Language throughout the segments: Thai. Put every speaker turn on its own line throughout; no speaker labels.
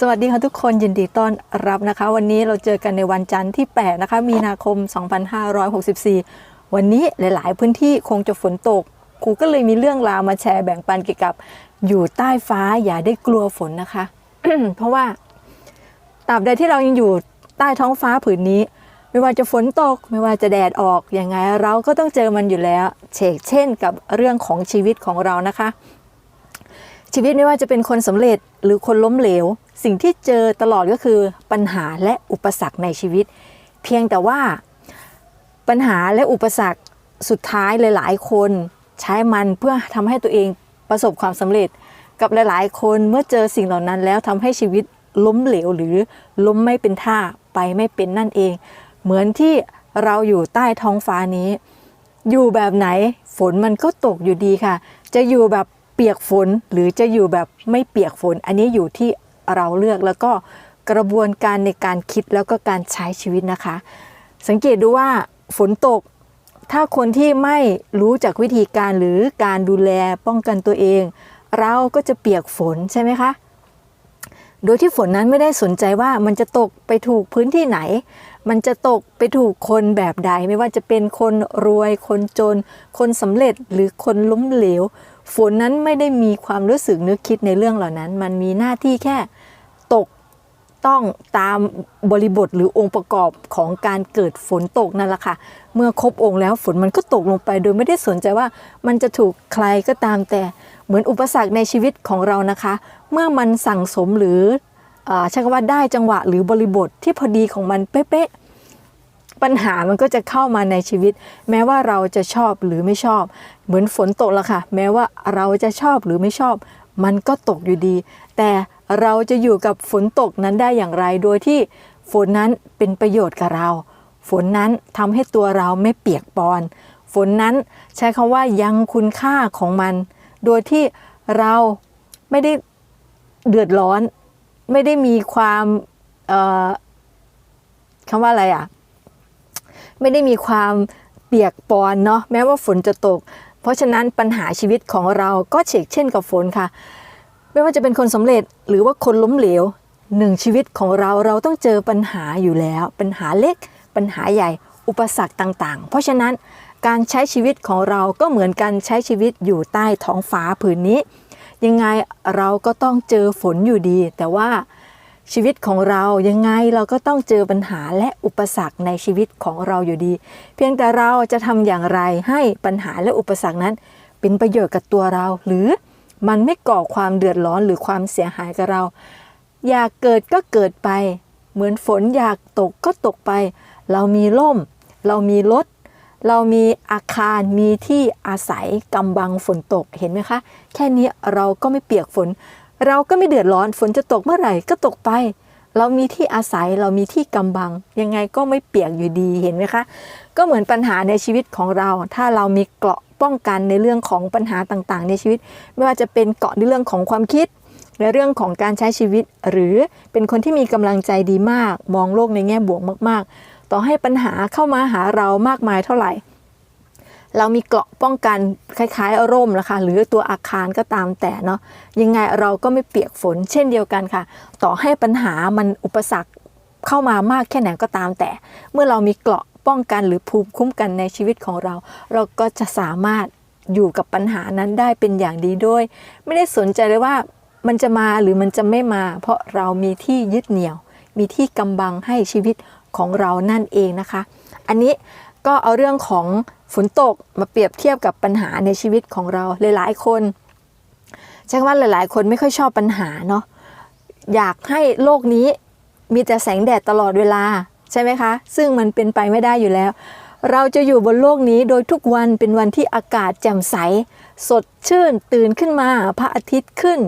สวัสดีค่ะทุกคนยินดีต้อนรับนะคะ วันนี้เราเจอกันในวันจันทร์ที่8นะคะมีนาคม 2564 วันนี้หลาย ๆ พื้นที่คงจะฝนตกครูก็เลยมีเรื่องราวมาแชร์แบ่งปันเกี่ยวกับอยู่ใต้ฟ้าอย่าได้กลัวฝนนะคะ เพราะว่าตราบใดที่เรายังอยู่ใต้ท้องฟ้าผืนนี้ ไม่ว่าจะฝนตก ไม่ว่าจะแดดออกอยังไงเราก็ต้องเจอมันอยู่แล้วเชกเช่นกับเรื่องของชีวิตของเรานะคะ ชีวิตไม่ว่าจะเป็นคนสำเร็จหรือคนล้มเหลว สิ่งที่เจอตลอดก็คือปัญหาและอุปสรรคในชีวิต เพียงแต่ว่าปัญหาและอุปสรรคสุดท้ายหลาย ๆ คนใช้มันเพื่อทำให้ตัวเองประสบความสำเร็จ กับหลาย ๆ คนเมื่อเจอสิ่งเหล่านั้นแล้วทำให้ชีวิตล้มเหลวหรือล้มไม่เป็นท่าไปไม่เป็นนั่นเอง เหมือนที่เราอยู่ใต้ท้องฟ้านี้ อยู่แบบไหนฝนมันก็ตกอยู่ดีค่ะ จะอยู่แบบเปียกฝนหรือจะอยู่แบบไม่เปียกฝน อันนี้อยู่ที่ เราเลือกแล้วก็กระบวนการในการคิดแล้วก็การใช้ชีวิตนะคะ สังเกตดูว่าฝนตก ถ้าคนที่ไม่รู้จักวิธีการหรือการดูแลป้องกันตัวเอง เราก็จะเปียกฝนใช่ไหมคะโดยที่ฝนนั้นไม่ได้สนใจว่ามันจะตกไปถูกพื้นที่ไหน มันจะตกไปถูกคนแบบใด ไม่ว่าจะเป็นคนรวย คนจน คนสำเร็จหรือคนล้มเหลว ฝนนั้นไม่ได้มีความรู้สึกนึกคิดในเรื่องเหล่านั้น มันมีหน้าที่แค่ตกต้องตามบริบทหรือองค์ประกอบของการเกิดฝนตกนั่นแหละค่ะ เมื่อครบองค์แล้วฝนมันก็ตกลงไป โดยไม่ได้สนใจว่ามันจะถูกใครก็ตามแต่เหมือนอุปสรรคในชีวิตของเรานะคะ เมื่อมันสั่งสมหรืออใช้คำว่าได้จังหวะหรือบริบทที่พอดีของมันเป๊ะๆ ปัญหามันก็จะเข้ามาในชีวิต แม้ว่าเราจะชอบหรือไม่ชอบ เหมือนฝนตกละค่ะ แม้ว่าเราจะชอบหรือไม่ชอบ มันก็ตกอยู่ดี แต่เราจะอยู่กับฝนตกนั้นได้อย่างไรโดยที่ฝนนั้นเป็นประโยชน์กับเรา ฝนนั้นทำให้ตัวเราไม่เปียกปอน ฝนนั้นใช้คำว่ายังคุณค่าของมัน โดยที่เราไม่ได้เดือดร้อน ไม่ได้มีความคำว่าอะไรอะ ไม่ได้มีความเปียกปอนเนาะแม้ว่าฝนจะตก เพราะฉะนั้นปัญหาชีวิตของเราก็เฉกเช่นกับฝนค่ะ ไม่ว่าจะเป็นคนสำเร็จหรือว่าคนล้มเหลวหนึ่งชีวิตของเราเราต้องเจอปัญหาอยู่แล้ว ปัญหาเล็ก ปัญหาใหญ่อุปสรรคต่างๆ เพราะฉะนั้นการใช้ชีวิตของเราก็เหมือนกันใช้ชีวิตอยู่ใต้ท้องฟ้าผืนนี้ ยังไงเราก็ต้องเจอฝนอยู่ดี แต่ว่า ชีวิตของเรายังไงเราก็ต้องเจอปัญหาและอุปสรรคในชีวิตของเราอยู่ดี เพียงแต่เราจะทำอย่างไรให้ปัญหาและอุปสรรคนั้น เป็นประโยชน์กับตัวเรา หรือมันไม่ก่อความเดือดร้อนหรือความเสียหายกับเรา อยากเกิดก็เกิดไป เหมือนฝนอยากตกก็ตกไป เรามีร่ม เรามีรถ เรามีอาคารมีที่อาศัยกำบังฝนตกเห็นไหมคะ แค่นี้เราก็ไม่เปียกฝน เราก็ไม่เดือดร้อนฝนจะตกเมื่อไหร่ก็ตกไป เรามีที่อาศัยเรามีที่กำบัง ยังไงก็ไม่เปียกอยู่ดีเห็นไหมคะ ก็เหมือนปัญหาในชีวิตของเรา ถ้าเรามีเกราะป้องกันในเรื่องของปัญหาต่างๆ ในชีวิต ไม่ว่าจะเป็นเกราะในเรื่องของความคิดในเรื่องของการใช้ชีวิต หรือเป็นคนที่มีกำลังใจดีมาก มองโลกในแง่บวกมาก ๆ ต่อให้ปัญหาเข้ามาหาเรามากมายเท่าไหร่ เรามีเกราะป้องกันคล้ายๆร่มนะคะหรือตัวอาคารก็ตามแต่เนาะยังไงเราก็ไม่เปียกฝนเช่นเดียวกันค่ะ ต่อให้ปัญหามันอุปสรรคเข้ามามากแค่ไหนก็ตามแต่ เมื่อเรามีเกราะป้องกันหรือภูมิคุ้มกันในชีวิตของเรา เราก็จะสามารถอยู่กับปัญหานั้นได้เป็นอย่างดีด้วย ไม่ได้สนใจเลยว่ามันจะมาหรือมันจะไม่มา เพราะเรามีที่ยึดเหนี่ยว มีที่กำบังให้ชีวิตของเรานั่นเองนะคะ อันนี้ ก็เอาเรื่องของฝนตกมาเปรียบเทียบกับปัญหาในชีวิตของเราหลายๆคนใช่ว่าหลาย ๆ คนไม่ค่อยชอบปัญหาเนาะอยากให้โลกนี้มีแต่แสงแดดตลอดเวลาใช่ไหมคะ ซึ่งมันเป็นไปไม่ได้อยู่แล้ว เราจะอยู่บนโลกนี้โดยทุกวันเป็นวันที่อากาศแจ่มใส สดชื่นตื่นขึ้นมา พระอาทิตย์ขึ้น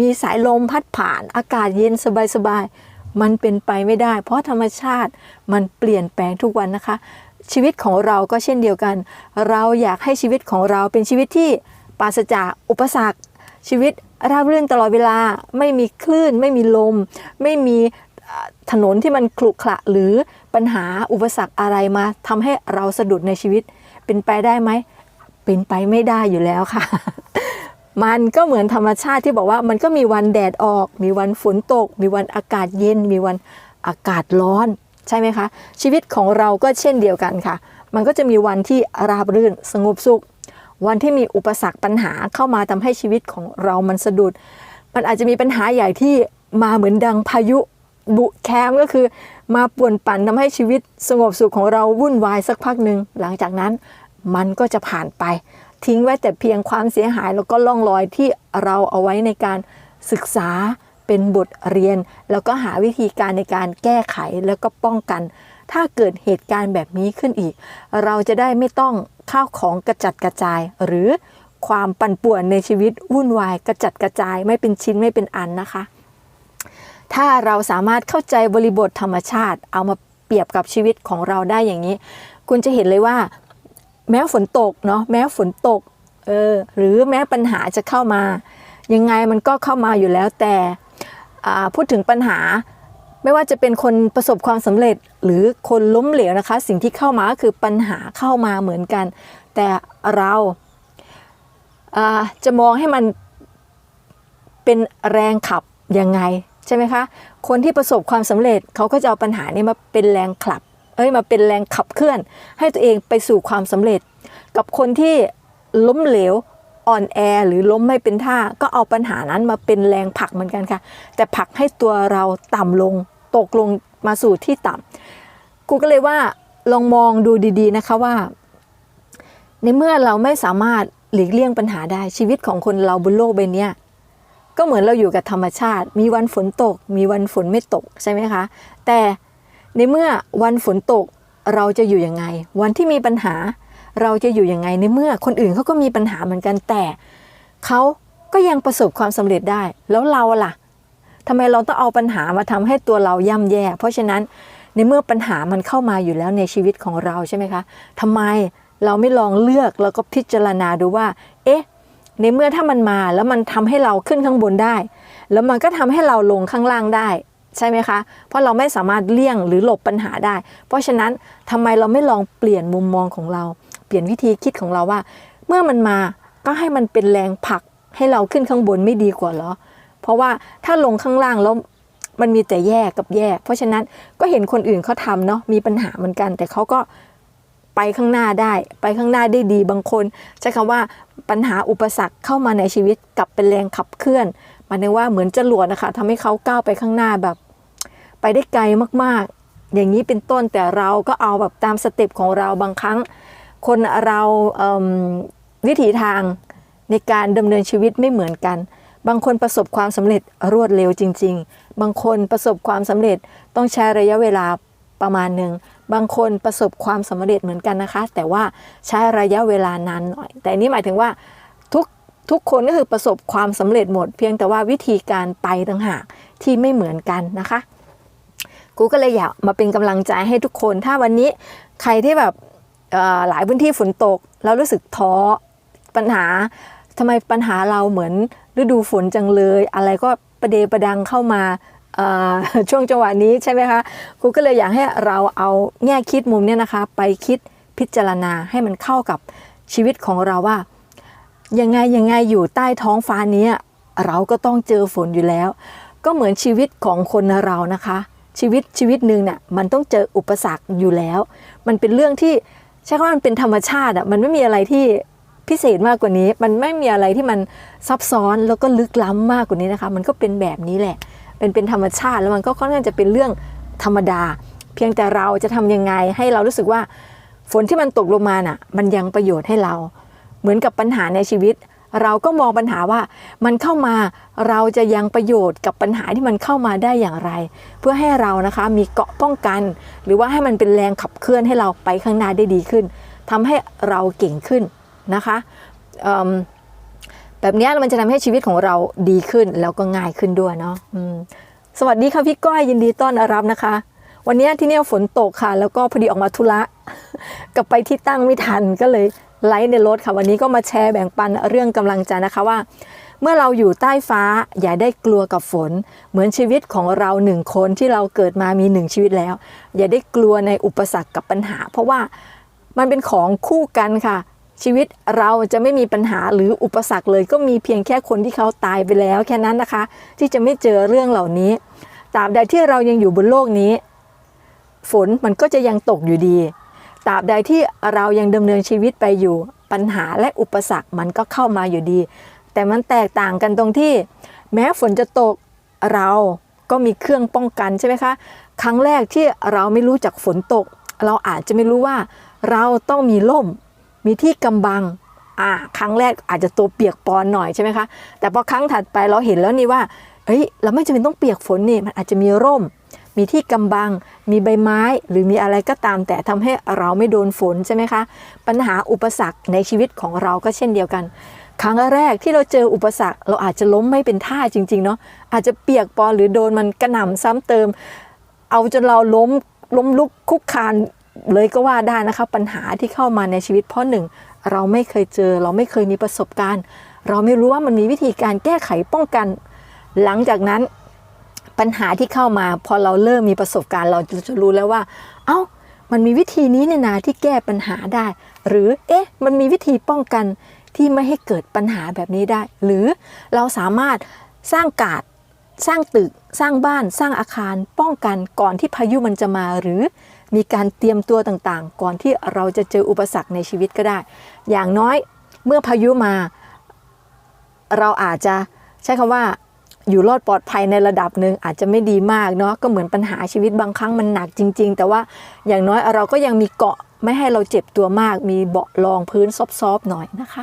มีสายลมพัดผ่านอากาศเย็นสบายๆมันเป็นไปไม่ได้ เพราะธรรมชาติมันเปลี่ยนแปลงทุกวันนะคะ ชีวิตของเราก็เช่นเดียวกัน เราอยากให้ชีวิตของเราเป็นชีวิตที่ปราศจากอุปสรรค ชีวิตราบรื่นตลอดเวลาไม่มีคลื่น ไม่มีลม ไม่มีถนนที่มันขรุขระหรือปัญหาอุปสรรคอะไรมาทำให้เราสะดุดในชีวิต เป็นไปได้ไหมเป็นไปไม่ได้อยู่แล้วค่ะ มันก็เหมือนธรรมชาติที่บอกว่ามันก็มีวันแดดออก มีวันฝนตก มีวันอากาศเย็น มีวันอากาศร้อน ใช่ไหมคะ ชีวิตของเราก็เช่นเดียวกันค่ะ มันก็จะมีวันที่ราบรื่นสงบสุข วันที่มีอุปสรรคปัญหาเข้ามาทำให้ชีวิตของเรามันสะดุด มันอาจจะมีปัญหาใหญ่ที่มาเหมือนดังพายุบุแคมก็คือ มาป่วนปั่นทำให้ชีวิตสงบสุขของเราวุ่นวายสักพักหนึ่งหลังจากนั้นมันก็จะผ่านไป ทิ้งไว้แต่เพียงความเสียหายแล้วก็ล่องรอยที่เราเอาไว้ในการศึกษา เป็นบทเรียน แล้วก็หาวิธีการในการแก้ไขแล้วก็ป้องกัน ถ้าเกิดเหตุการณ์แบบนี้ขึ้นอีก เราจะได้ไม่ต้องข้าวของกระจัดกระจาย หรือความปั่นป่วนในชีวิตวุ่นวายกระจัดกระจายไม่เป็นชิ้นไม่เป็นอันนะคะ ถ้าเราสามารถเข้าใจบริบทธรรมชาติ เอามาเปรียบกับชีวิตของเราได้อย่างนี้ คุณจะเห็นเลยว่า แม้ฝนตกเนาะแม้ฝนตกเออหรือแม้ปัญหาจะเข้ามา ยังไงมันก็เข้ามาอยู่แล้วแต่ พูดถึงปัญหา ไม่ว่าจะเป็นคนประสบความสำเร็จหรือคนล้มเหลวนะคะ สิ่งที่เข้ามาก็คือปัญหาเข้ามาเหมือนกัน แต่เราจะมองให้มันเป็นแรงขับยังไงใช่ไหมคะคนที่ประสบความสำเร็จเขาก็จะเอาปัญหานี้มาเป็นแรงขับเอ้ยมาเป็นแรงขับเคลื่อน ให้ตัวเองไปสู่ความสำเร็จ กับคนที่ล้มเหลว อ่อนแอหรือล้มไม่เป็นท่า ก็เอาปัญหานั้นมาเป็นแรงผลักเหมือนกันค่ะ แต่ผลักให้ตัวเราต่ำลงตกลงมาสู่ที่ต่ำกูก็เลยว่าลองมองดูดีๆนะคะว่า ในเมื่อเราไม่สามารถหลีกเลี่ยงปัญหาได้ชีวิตของคนเราบนโลกใบนี้ก็เหมือนเราอยู่กับธรรมชาติ มีวันฝนตก มีวันฝนไม่ตกใช่ไหมคะ แต่ในเมื่อวันฝนตกเราจะอยู่ยังไง วันที่มีปัญหา เราจะอยู่ยังไงในเมื่อคนอื่นเขาก็มีปัญหาเหมือนกันแต่เขาก็ยังประสบความสำเร็จได้ แล้วเราล่ะทำไมเราต้องเอาปัญหามาทำให้ตัวเราย่ำแย่ เพราะฉะนั้นในเมื่อปัญหามันเข้ามาอยู่แล้วในชีวิตของเราใช่ไหมคะทำไมเราไม่ลองเลือกแล้วก็พิจารณาดูว่า เอ๊ะ ในเมื่อถ้ามันมาแล้วมันทำให้เราขึ้นข้างบนได้ แล้วมันก็ทำให้เราลงข้างล่างได้ใช่ไหมคะ เพราะเราไม่สามารถเลี่ยงหรือหลบปัญหาได้ เพราะฉะนั้นทำไมเราไม่ลองเปลี่ยนมุมมองของเรา เปลี่ยนวิธีคิดของเราว่า เมื่อมันมาก็ให้มันเป็นแรงผลักให้เราขึ้นข้างบนไม่ดีกว่าเหรอ เพราะว่าถ้าลงข้างล่างแล้วมันมีแต่แย่กับแย่ เพราะฉะนั้นก็เห็นคนอื่นเขาทำเนาะมีปัญหาเหมือนกัน แต่เขาก็ไปข้างหน้าได้ ไปข้างหน้าได้ดีบางคน ใช้คำว่าปัญหาอุปสรรคเข้ามาในชีวิตกลับเป็นแรงขับเคลื่อนหมายถึงว่าเหมือนจรวดนะคะทำให้เขาก้าวไปข้างหน้าแบบ ไปได้ไกลมากๆ อย่างนี้เป็นต้นแต่เราก็เอาแบบตามสเต็ปของเราบางครั้ง คนเราเวิถีทางในการดำเนินชีวิตไม่เหมือนกัน บางคนประสบความสำเร็จรวดเร็วจริง ๆ บางคนประสบความสำเร็จต้องใช้ระยะเวลาประมาณหนึ่ง บางคนประสบความสำเร็จเหมือนกันนะคะ แต่ว่าใช้ระยะเวลานานหน่อย แต่นนี้หมายถึงว่าทุกทุกคนก็คือประสบความสำเร็จหมด เพียงแต่ว่าวิธีการไปต่างหากที่ไม่เหมือนกันนะคะ กูก็เลยอยากมาเป็นกำลังใจให้ทุกคน ถ้าวันนี้ใครที่แบบ หลายพื้นที่ฝนตกแล้วรู้สึกท้อปัญหาทำไมปัญหาเราเหมือนฤดูฝนจังเลย อะไรก็ประเดประดังเข้ามาช่วงจังหวะนี้ใช่ไหมคะกูก็เลยอยากให้เราเอาแง่คิดมุมเนี้ยนะคะ ไปคิดพิจารณาให้มันเข้ากับชีวิตของเราว่า ยังไงยังไงอยู่ใต้ท้องฟ้านี้เราก็ต้องเจอฝนอยู่แล้ว ก็เหมือนชีวิตของคนเรานะคะ ชีวิตชีวิตหนึ่งเนี่ยมันต้องเจออุปสรรคอยู่แล้ว มันเป็นเรื่องที่ ใช่ว่ามันเป็นธรรมชาติอะมันไม่มีอะไรที่พิเศษมากกว่านี้ มันไม่มีอะไรที่มันซับซ้อนแล้วก็ลึกล้ำมากกว่านี้นะคะ มันก็เป็นแบบนี้แหละเป็นเป็นธรรมชาติแล้วมันก็ค่อนข้างจะเป็นเรื่องธรรมดา เพียงแต่เราจะทำยังไงให้เรารู้สึกว่าฝนที่มันตกลงมาน่ะ มันยังประโยชน์ให้เรา เหมือนกับปัญหาในชีวิต เราก็มองปัญหาว่ามันเข้ามาเราจะยังประโยชน์กับปัญหาที่มันเข้ามาได้อย่างไร เพื่อให้เรานะคะมีเกาะป้องกัน หรือว่าให้มันเป็นแรงขับเคลื่อนให้เราไปข้างหน้าได้ดีขึ้นทำให้เราเก่งขึ้นนะคะแบบนี้มันจะทำให้ชีวิตของเราดีขึ้นแล้วก็ง่ายขึ้นด้วยเนาะสวัสดีค่ะพี่ก้อยยินดีต้อนรับนะคะ วันนี้ที่เนี่ยฝนตกค่ะ แล้วก็พอดีออกมาธุระกลับไปที่ตั้งไม่ทันก็เลย ไลฟ์ในรถค่ะวันนี้ก็มาแชร์แบ่งปันเรื่องกำลังใจนะคะว่า เมื่อเราอยู่ใต้ฟ้าอย่าได้กลัวกับฝน เหมือนชีวิตของเราหนึ่งคนที่เราเกิดมามีหนึ่งชีวิตแล้ว อย่าได้กลัวในอุปสรรคกับปัญหา เพราะว่ามันเป็นของคู่กันค่ะชีวิตเราจะไม่มีปัญหาหรืออุปสรรคเลย ก็มีเพียงแค่คนที่เขาตายไปแล้ว แค่นั้นนะคะ ที่จะไม่เจอเรื่องเหล่านี้ตราบใดที่เรายังอยู่บนโลกนี้ ฝนมันก็จะยังตกอยู่ดี ตราบใดที่เรายังดำเนินชีวิตไปอยู่ปัญหาและอุปสรรคมันก็เข้ามาอยู่ดี แต่มันแตกต่างกันตรงที่ แม้ฝนจะตกเราก็มีเครื่องป้องกันใช่ไหมคะ ครั้งแรกที่เราไม่รู้จักฝนตก เราอาจจะไม่รู้ว่า เราต้องมีร่ม มีที่กำบังอ่าครั้งแรกอาจจะตัวเปียกปอนหน่อยใช่ไหมคะ แต่พอครั้งถัดไปเราเห็นแล้วนี่ว่าเอ้ยเราไม่จำเป็นต้องเปียกฝนนี่มันอาจจะมีร่ม มีที่กำบัง มีใบไม้ หรือมีอะไรก็ตาม แต่ทำให้เราไม่โดนฝนใช่ไหมคะ ปัญหาอุปสรรคในชีวิตของเราก็เช่นเดียวกัน ครั้งแรกที่เราเจออุปสรรค เราอาจจะล้มไม่เป็นท่าจริง ๆ เนาะอาจจะเปียกปอนหรือโดนมันกระหน่ำซ้ำเติม เอาจนเราล้มล้มลุกคุกคานเลยก็ว่าได้นะคะปัญหาที่เข้ามาในชีวิตเพราะหนึ่งเราไม่เคยเจอ เราไม่เคยมีประสบการณ์ เราไม่รู้ว่ามันมีวิธีการแก้ไขป้องกัน หลังจากนั้น ปัญหาที่เข้ามาพอเราเริ่มมีประสบการณ์เราจะรู้แล้วว่า เอ้ามันมีวิธีนี้เนี่ยนาที่แก้ปัญหาได้ หรือเอ๊ะมันมีวิธีป้องกันที่ไม่ให้เกิดปัญหาแบบนี้ได้ หรือเราสามารถสร้างกาดสร้างตึก สร้างบ้าน สร้างอาคาร ป้องกันก่อนที่พายุมันจะมา หรือมีการเตรียมตัวต่างๆ ก่อนที่เราจะเจออุปสรรคในชีวิตก็ได้ อย่างน้อยเมื่อพายุมา เราอาจจะใช้คำว่า อยู่รอดปลอดภัยในระดับหนึ่งอาจจะไม่ดีมากเนาะก็เหมือนปัญหาชีวิตบางครั้งมันหนักจริง ๆ แต่ว่าอย่างน้อยเราก็ยังมีเกาะไม่ให้เราเจ็บตัวมาก มีเบาะรองพื้นซอฟๆหน่อยนะคะ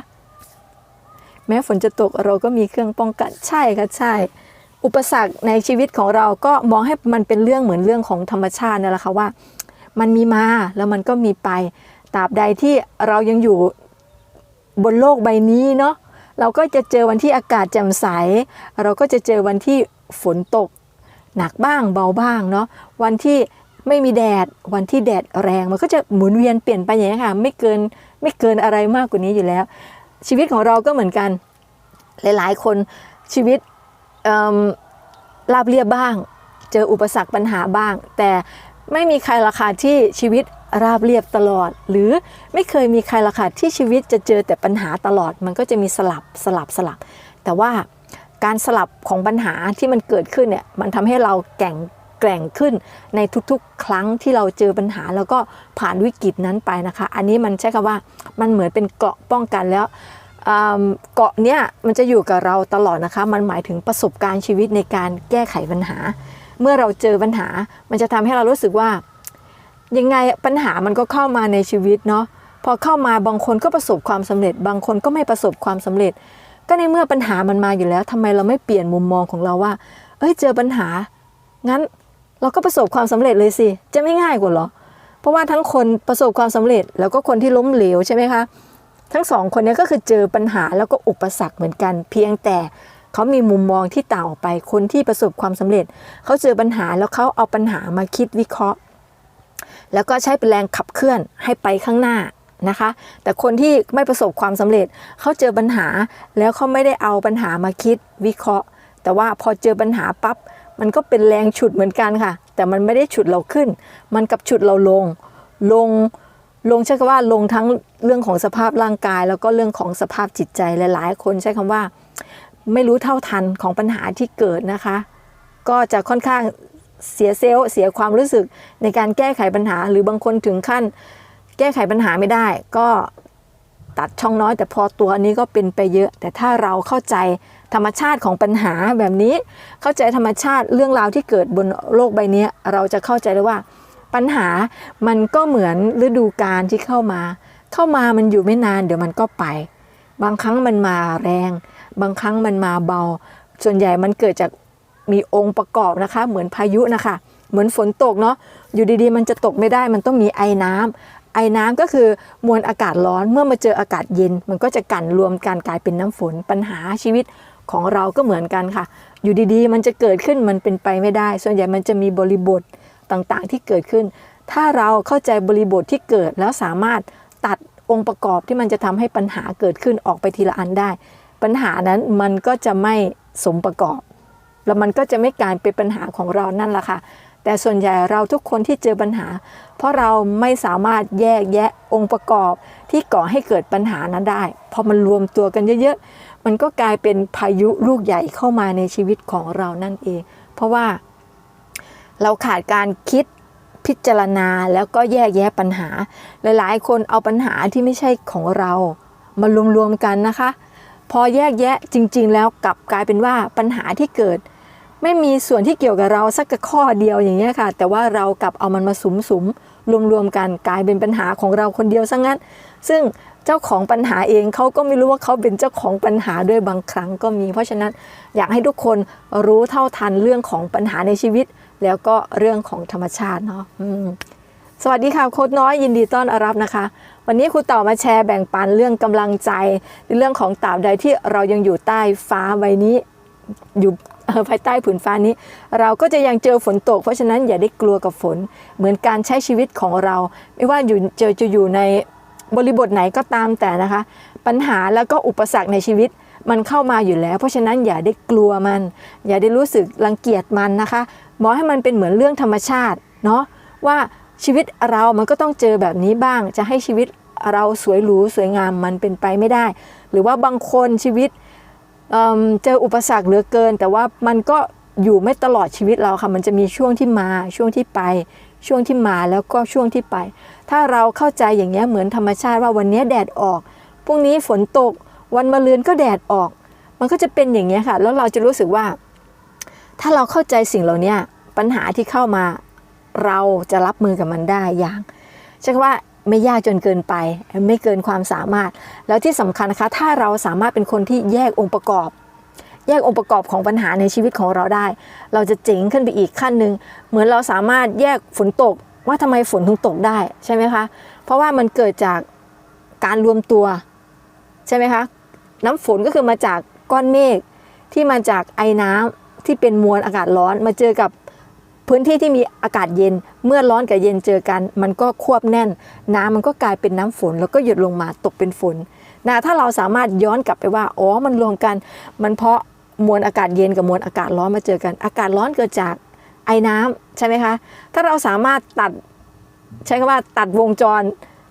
แม้ฝนจะตกเราก็มีเครื่องป้องกันใช่ค่ะใช่ อุปสรรคในชีวิตของเราก็มองให้มันเป็นเรื่องเหมือนเรื่องของธรรมชาตินั่นแหละค่ะว่า มันมีมาแล้วมันก็มีไปตราบใดที่เรายังอยู่บนโลกใบนี้เนาะ เราก็จะเจอวันที่อากาศแจ่มใส เราก็จะเจอวันที่ฝนตก หนักบ้างเบาบ้างเนาะวันที่ไม่มีแดดวันที่แดดแรงมันก็จะหมุนเวียนเปลี่ยนไปอย่างนี้ค่ะไม่เกินไม่เกินอะไรมากกว่านี้อยู่แล้ว ชีวิตของเราก็เหมือนกัน หลายๆ คนชีวิตราบเรียบบ้าง เจออุปสรรคปัญหาบ้าง แต่ไม่มีใครราคาที่ชีวิต ราบเรียบตลอด หรือไม่เคยมีใครราคาที่ชีวิตจะเจอแต่ปัญหาตลอด มันก็จะมีสลับสลับสลับ แต่ว่าการสลับของปัญหาที่มันเกิดขึ้นเนี่ยมันทำให้เราแก่งแกร่งขึ้นในทุกๆ ครั้งที่เราเจอปัญหา แล้วก็ผ่านวิกฤตนั้นไปนะคะ อันนี้มันใช้คำว่ามันเหมือนเป็นเกราะป้องกันแล้วเกาะเนี้ยมันจะอยู่กับเราตลอดนะคะ มันหมายถึงประสบการณ์ชีวิตในการแก้ไขปัญหา เมื่อเราเจอปัญหา มันจะทำให้เรารู้สึกว่า ยังไงปัญหามันก็เข้ามาในชีวิตเนาะพอเข้ามาบางคนก็ประสบความสำเร็จ บางคนก็ไม่ประสบความสำเร็จ ก็ในเมื่อปัญหามันมาอยู่แล้วทำไมเราไม่เปลี่ยนมุมมองของเราว่า เอ้ยเจอปัญหา งั้นเราก็ประสบความสำเร็จเลยสิ จะไม่ง่ายกว่าเหรอ เพราะว่าทั้งคนประสบความสำเร็จ แล้วก็คนที่ล้มเหลวใช่ไหมคะ ทั้งสองคนนี้ก็คือเจอปัญหาแล้วก็อุปสรรคเหมือนกัน เพียงแต่เขามีมุมมองที่ต่างออกไป คนที่ประสบความสำเร็จ เขาเจอปัญหาแล้วเขาเอาปัญหามาคิดวิเคราะห์ แล้วก็ใช้เป็นแรงขับเคลื่อนให้ไปข้างหน้านะคะ แต่คนที่ไม่ประสบความสำเร็จเขาเจอปัญหาแล้วเขาไม่ได้เอาปัญหามาคิดวิเคราะห์ แต่ว่าพอเจอปัญหาปั๊บมันก็เป็นแรงฉุดเหมือนกันค่ะ แต่มันไม่ได้ฉุดเราขึ้น มันกับฉุดเราลง ลงลงใช้คำว่าลงทั้งเรื่องของสภาพร่างกาย แล้วก็เรื่องของสภาพจิตใจหลาย ๆ คนใช้คำว่า ไม่รู้เท่าทันของปัญหาที่เกิดนะคะ ก็จะค่อนข้าง เสียเซลล์เสียความรู้สึกในการแก้ไขปัญหา หรือบางคนถึงขั้นแก้ไขปัญหาไม่ได้ ก็ตัดช่องน้อย แต่พอตัวนี้ก็เป็นไปเยอะ แต่ถ้าเราเข้าใจธรรมชาติของปัญหาแบบนี้ เข้าใจธรรมชาติเรื่องราวที่เกิดบนโลกใบนี้เราจะเข้าใจเลยว่า ปัญหามันก็เหมือนฤดูกาลที่เข้ามา เข้ามามันอยู่ไม่นาน เดี๋ยวมันก็ไป บางครั้งมันมาแรง บางครั้งมันมาเบา ส่วนใหญ่มันเกิดจาก มีองค์ประกอบนะคะ เหมือนพายุนะคะ เหมือนฝนตกเนาะอยู่ดีๆ มันจะตกไม่ได้มันต้องมีไอ้น้ำไอ้น้ำก็คือมวลอากาศร้อนเมื่อมาเจออากาศเย็น มันก็จะกันรวมกันกลายเป็นน้ำฝนปัญหาชีวิตของเราก็เหมือนกันค่ะ อยู่ดีๆ มันจะเกิดขึ้นมันเป็นไปไม่ได้ ส่วนใหญ่มันจะมีบริบทต่างๆ ที่เกิดขึ้น ถ้าเราเข้าใจบริบทที่เกิดแล้วสามารถตัดองค์ประกอบที่มันจะทำให้ปัญหาเกิดขึ้นออกไปทีละอันได้ ปัญหานั้นมันก็จะไม่สมประกอบ แล้วมันก็จะไม่กลายเป็นปัญหาของเรานั่นแหละค่ะ แต่ส่วนใหญ่เราทุกคนที่เจอปัญหา เพราะเราไม่สามารถแยกแยะองค์ประกอบที่ก่อให้เกิดปัญหานั้นได้ พอมันรวมตัวกันเยอะๆ มันก็กลายเป็นพายุลูกใหญ่เข้ามาในชีวิตของเรานั่นเอง เพราะว่าเราขาดการคิดพิจารณาแล้วก็แยกแยะปัญหา หลายๆ คนเอาปัญหาที่ไม่ใช่ของเรา มารวมๆกันนะคะ พอแยกแยะจริง ๆ แล้วกลับกลายเป็นว่าปัญหาที่เกิด ไม่มีส่วนที่เกี่ยวกับเราสักข้อเดียวอย่างเงี้ยค่ะ แต่ว่าเรากลับเอามันมาสุมสุมรวมๆกันกลายเป็นปัญหาของเราคนเดียวซะงั้น ซึ่งเจ้าของปัญหาเองเขาก็ไม่รู้ว่าเขาเป็นเจ้าของปัญหาด้วยบางครั้งก็มี เพราะฉะนั้นอยากให้ทุกคนรู้เท่าทันเรื่องของปัญหาในชีวิต แล้วก็เรื่องของธรรมชาติเนาะสวัสดีค่ะโค้ดน้อยยินดีต้อนรับนะคะ วันนี้ครูต่ามาแชร์แบ่งปันเรื่องกำลังใจในเรื่องของตราบใดที่เรายังอยู่ใต้ฟ้าใบนี้อยู่ ภายใต้ผืนฟ้านี้ เราก็จะยังเจอฝนตก เพราะฉะนั้นอย่าได้กลัวกับฝน เหมือนการใช้ชีวิตของเรา ไม่ว่าอยู่เจอจะอยู่ในบริบทไหนก็ตามแต่นะคะ ปัญหาแล้วก็อุปสรรคในชีวิตมันเข้ามาอยู่แล้ว เพราะฉะนั้นอย่าได้กลัวมัน อย่าได้รู้สึกรังเกียจมันนะคะมองให้มันเป็นเหมือนเรื่องธรรมชาติเนาะว่าชีวิตเรามันก็ต้องเจอแบบนี้บ้าง จะให้ชีวิตเราสวยหรูสวยงามมันเป็นไปไม่ได้ หรือว่าบางคนชีวิต เเจออุปสรรคเหลือเกิน แต่ว่ามันก็อยู่ไม่ตลอดชีวิตเราค่ะ มันจะมีช่วงที่มาช่วงที่ไป ช่วงที่มาแล้วก็ช่วงที่ไป ถ้าเราเข้าใจอย่างเงี้ยเหมือนธรรมชาติว่าวันนี้แดดออกพรุ่งนี้ฝนตก วันมะรืนก็แดดออก มันก็จะเป็นอย่างเงี้ยค่ะ แล้วเราจะรู้สึกว่า ถ้าเราเข้าใจสิ่งเหล่านี้ปัญหาที่เข้ามา เราจะรับมือกับมันได้อย่างใช่คำว่า ไม่ยากจนเกินไป ไม่เกินความสามารถ แล้วที่สำคัญนะคะถ้าเราสามารถเป็นคนที่แยกองค์ประกอบ แยกองค์ประกอบของปัญหาในชีวิตของเราได้ เราจะเจ๋งขึ้นไปอีกขั้นหนึ่งเหมือนเราสามารถแยกฝนตกว่าทำไมฝนถึงตกได้ใช่ไหมคะเพราะว่ามันเกิดจากการรวมตัวใช่ไหมคะน้ำฝนก็คือมาจากก้อนเมฆที่มาจากไอ้น้ำที่เป็นมวลอากาศร้อนมาเจอกับ พื้นที่ที่มีอากาศเย็นเมื่อร้อนกับเย็นเจอกัน มันก็ควบแน่น น้ำมันก็กลายเป็นน้ำฝน แล้วก็หยดลงมาตกเป็นฝนนะถ้าเราสามารถย้อนกลับไปว่าอ๋อมันรวมกัน มันเพราะมวลอากาศเย็นกับมวลอากาศร้อนมาเจอกัน อากาศร้อนเกิดจากไอ้น้ำใช่ไหมคะ ถ้าเราสามารถตัดใช้คำว่าตัดวงจร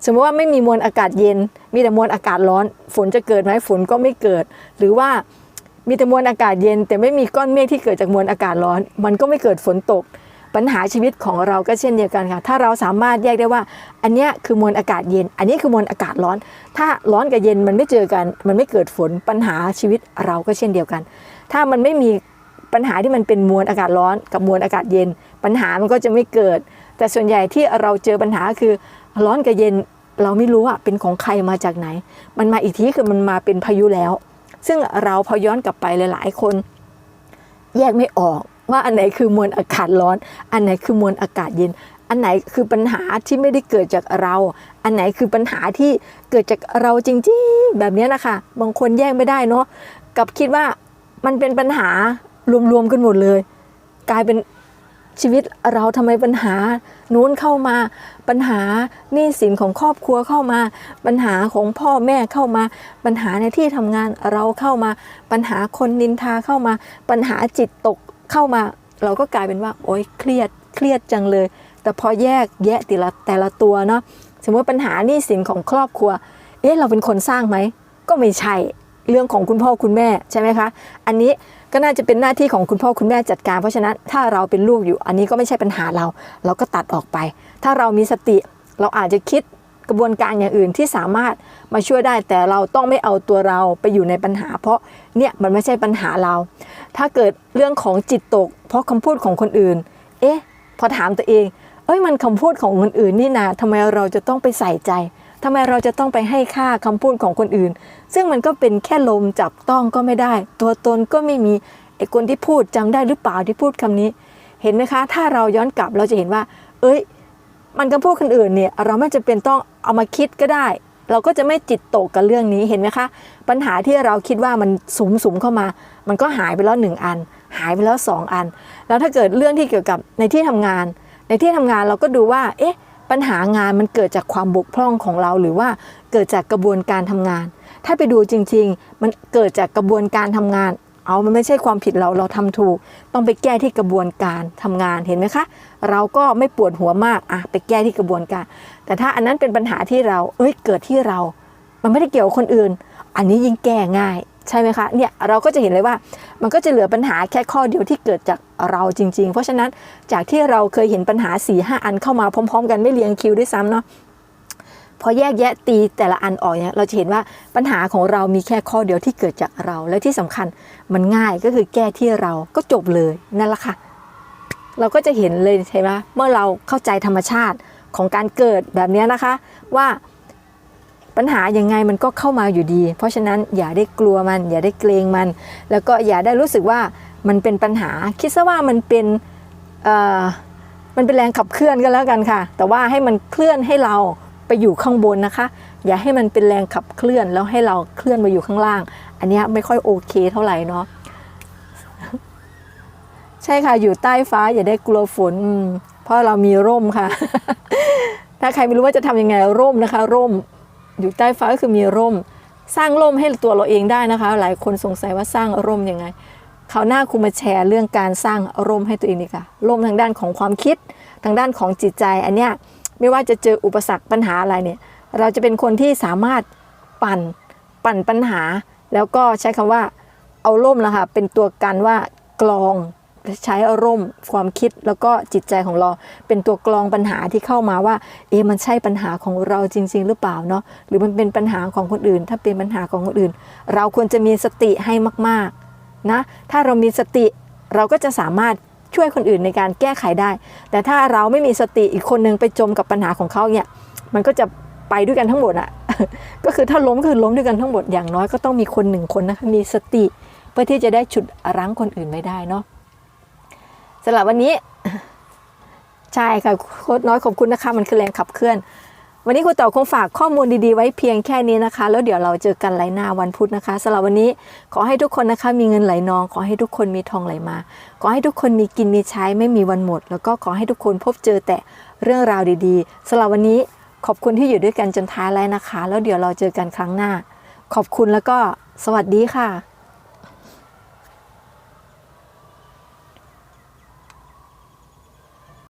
สมมติว่าไม่มีมวลอากาศเย็น มีแต่มวลอากาศร้อน ฝนจะเกิดไหมฝนก็ไม่เกิด หรือว่ามีแต่มวลอากาศเย็น แต่ไม่มีก้อนเมฆที่เกิดจากมวลอากาศร้อน มันก็ไม่เกิดฝนตก ปัญหาชีวิตของเราก็เช่นเดียวกันค่ะ ถ้าเราสามารถแยกได้ว่า อันเนี้ยคือมวลอากาศเย็น อันนี้คือมวลอากาศร้อน ถ้าร้อนกับเย็นมันไม่เจอกัน มันไม่เกิดฝนปัญหาชีวิตเราก็เช่นเดียวกัน ถ้ามันไม่มีปัญหาที่มันเป็นมวลอากาศร้อนกับมวลอากาศเย็น ปัญหามันก็จะไม่เกิด แต่ส่วนใหญ่ที่เราเจอปัญหาคือร้อนกับเย็นเราไม่รู้ว่าเป็นของใครมาจากไหน มันมาอีกทีคือมันมาเป็นพายุแล้ว ซึ่งเราพอย้อนกลับไปหลาย ๆ คน แยกไม่ออก ว่าอันไหนคือมวลอากาศร้อน อันไหนคือมวลอากาศเย็น อันไหนคือปัญหาที่ไม่ได้เกิดจากเรา อันไหนคือปัญหาที่เกิดจากเราจริงๆ แบบนี้นะคะ บางคนแยกไม่ได้เนาะ กับคิดว่ามันเป็นปัญหารวมๆกันหมดเลย กลายเป็นชีวิตเราทำไมปัญหานู้นเข้ามา ปัญหาหนี้สินของครอบครัวเข้ามา ปัญหาของพ่อแม่เข้ามา ปัญหาในที่ทำงานเราเข้ามา ปัญหาคนนินทาเข้ามา ปัญหาจิตตก เข้ามาเราก็กลายเป็นว่า โอ๊ยเครียดเครียดจังเลย แต่พอแยกแยะแต่ละแต่ละตัวเนาะสมมติปัญหาหนี้สินของครอบครัว เอ๊ะเราเป็นคนสร้างไหมก็ไม่ใช่เรื่องของคุณพ่อคุณแม่ใช่ไหมคะ อันนี้ก็น่าจะเป็นหน้าที่ของคุณพ่อคุณแม่จัดการ เพราะฉะนั้นถ้าเราเป็นลูกอยู่ อันนี้ก็ไม่ใช่ปัญหาเรา เราก็ตัดออกไป ถ้าเรามีสติเราอาจจะคิด กระบวนการอย่างอื่นที่สามารถมาช่วยได้แต่เราต้องไม่เอาตัวเราไปอยู่ในปัญหา เพราะเนี่ยมันไม่ใช่ปัญหาเรา ถ้าเกิดเรื่องของจิตตก เพราะคำพูดของคนอื่น เอ๊ะ พอถามตัวเอง เอ้ยมันคำพูดของคนอื่นนี่นาทำไมเราจะต้องไปใส่ใจทำไมเราจะต้องไปให้ค่าคำพูดของคนอื่น ซึ่งมันก็เป็นแค่ลมจับต้องก็ไม่ได้ ตัวตนก็ไม่มีไอ้คนที่พูดจำได้หรือเปล่าที่พูดคำนี้ เห็นไหมคะ ถ้าเราย้อนกลับเราจะเห็นว่า เอ้ย มันคำพูดคนอื่นเนี่ยเราไม่จำเป็นต้องเอามาคิดก็ได้ เราก็จะไม่จิตตกกับเรื่องนี้เห็นไหมคะ ปัญหาที่เราคิดว่ามันสุมสุมเข้ามา มันก็หายไปแล้วหนึ่งอัน หายไปแล้วสองอัน แล้วถ้าเกิดเรื่องที่เกี่ยวกับในที่ทำงาน ในที่ทำงานเราก็ดูว่า เอ๊ะ ปัญหางานมันเกิดจากความบกพร่องของเราหรือว่าเกิดจากกระบวนการทำงาน ถ้าไปดูจริง ๆ มันเกิดจากกระบวนการทำงาน เอามันไม่ใช่ความผิดเราเราทำถูก ต้องไปแก้ที่กระบวนการทำงานเห็นไหมคะ เราก็ไม่ปวดหัวมากอะไปแก้ที่กระบวนการ แต่ถ้าอันนั้นเป็นปัญหาที่เราเอ้ยเกิดที่เรา มันไม่ได้เกี่ยวกับคนอื่น อันนี้ยิ่งแก้ง่ายใช่ไหมคะเนี่ยเราก็จะเห็นเลยว่ามันก็จะเหลือปัญหาแค่ข้อเดียวที่เกิดจากเราจริง ๆ เพราะฉะนั้นจากที่เราเคยเห็นปัญหา4ีหอันเข้ามาพร้อม ๆ กันไม่เรียงคิวด้วยซ้ำเนาะ พอแยกแยะตีแต่ละอันออกเนี่ยเราจะเห็นว่าปัญหาของเรามีแค่ข้อเดียวที่เกิดจากเรา และที่สำคัญมันง่ายก็คือแก้ที่เราก็จบเลยนั่นแหละค่ะ เราก็จะเห็นเลยใช่ไหมเมื่อเราเข้าใจธรรมชาติของการเกิดแบบนี้นะคะ ว่าปัญหายังไงมันก็เข้ามาอยู่ดี เพราะฉะนั้นอย่าได้กลัวมัน อย่าได้เกรงมัน แล้วก็อย่าได้รู้สึกว่ามันเป็นปัญหา คิดซะว่ามันเป็นมันเป็นแรงขับเคลื่อนก็แล้วกันค่ะ แต่ว่าให้มันเคลื่อนให้เรา ไปอยู่ข้างบนนะคะ อย่าให้มันเป็นแรงขับเคลื่อนแล้วให้เราเคลื่อนมาอยู่ข้างล่าง อันนี้ไม่ค่อยโอเคเท่าไหร่เนาะใช่ค่ะอยู่ใต้ฟ้าอย่าได้กลัวฝนเพราะเรามีร่มค่ะ ถ้าใครไม่รู้ว่าจะทำยังไงร่มนะคะ ร่ม อยู่ใต้ฟ้าก็คือมีร่ม สร้างร่มให้ตัวเราเองได้นะคะ หลายคนสงสัยว่าสร้างร่มยังไงเขาวหน้าครูมาแชร์เรื่องการสร้างร่มให้ตัวเองดีค่ะร่มทางด้านของความคิดทางด้านของจิตใจอันเนี้ย ไม่ว่าจะเจออุปสรรคปัญหาอะไรเนี่ย เราจะเป็นคนที่สามารถปั่นปั่นปัญหา แล้วก็ใช้คำว่าเอาร่มละค่ะเป็นตัวกันว่ากลองใช้อารมณ์ความคิดแล้วก็จิตใจของเรา เป็นตัวกลองปัญหาที่เข้ามาว่า เอ๊มันใช่ปัญหาของเราจริง ๆ หรือเปล่าเนาะหรือมันเป็นปัญหาของคนอื่น ถ้าเป็นปัญหาของคนอื่น เราควรจะมีสติให้มากๆนะถ้าเรามีสติเราก็จะสามารถ ช่วยคนอื่นในการแก้ไขได้ แต่ถ้าเราไม่มีสติอีกคนนึงไปจมกับปัญหาของเขาเนี่ยมันก็จะไปด้วยกันทั้งหมดอะก็คือถ้าล้มก็คือล้มด้วยกันทั้งหมดอย่างน้อยก็ต้องมีคนหนึ่งคนนะคะมีสติเพื่อที่จะได้ฉุดรั้งคนอื่นไม่ได้เนาะสำหรับวันนี้ใช่ค่ะโค้ดน้อยขอบคุณนะคะมันคือแรงขับเคลื่อน วันนี้ครูต่อคงฝากข้อมูลดีๆ ไว้เพียงแค่นี้นะคะ แล้วเดี๋ยวเราเจอกันไลน์หน้าวันพุธนะคะสำหรับวันนี้ขอให้ทุกคนนะคะ มีเงินไหลนอง ขอให้ทุกคนมีทองไหลมา ขอให้ทุกคนมีกินมีใช้ไม่มีวันหมด แล้วก็ขอให้ทุกคนพบเจอแต่เรื่องราวดีๆสำหรับวันนี้ขอบคุณที่อยู่ด้วยกันจนท้ายไลน์นะคะ แล้วเดี๋ยวเราเจอกันครั้งหน้า ขอบคุณแล้วก็สวัสดีค่ะ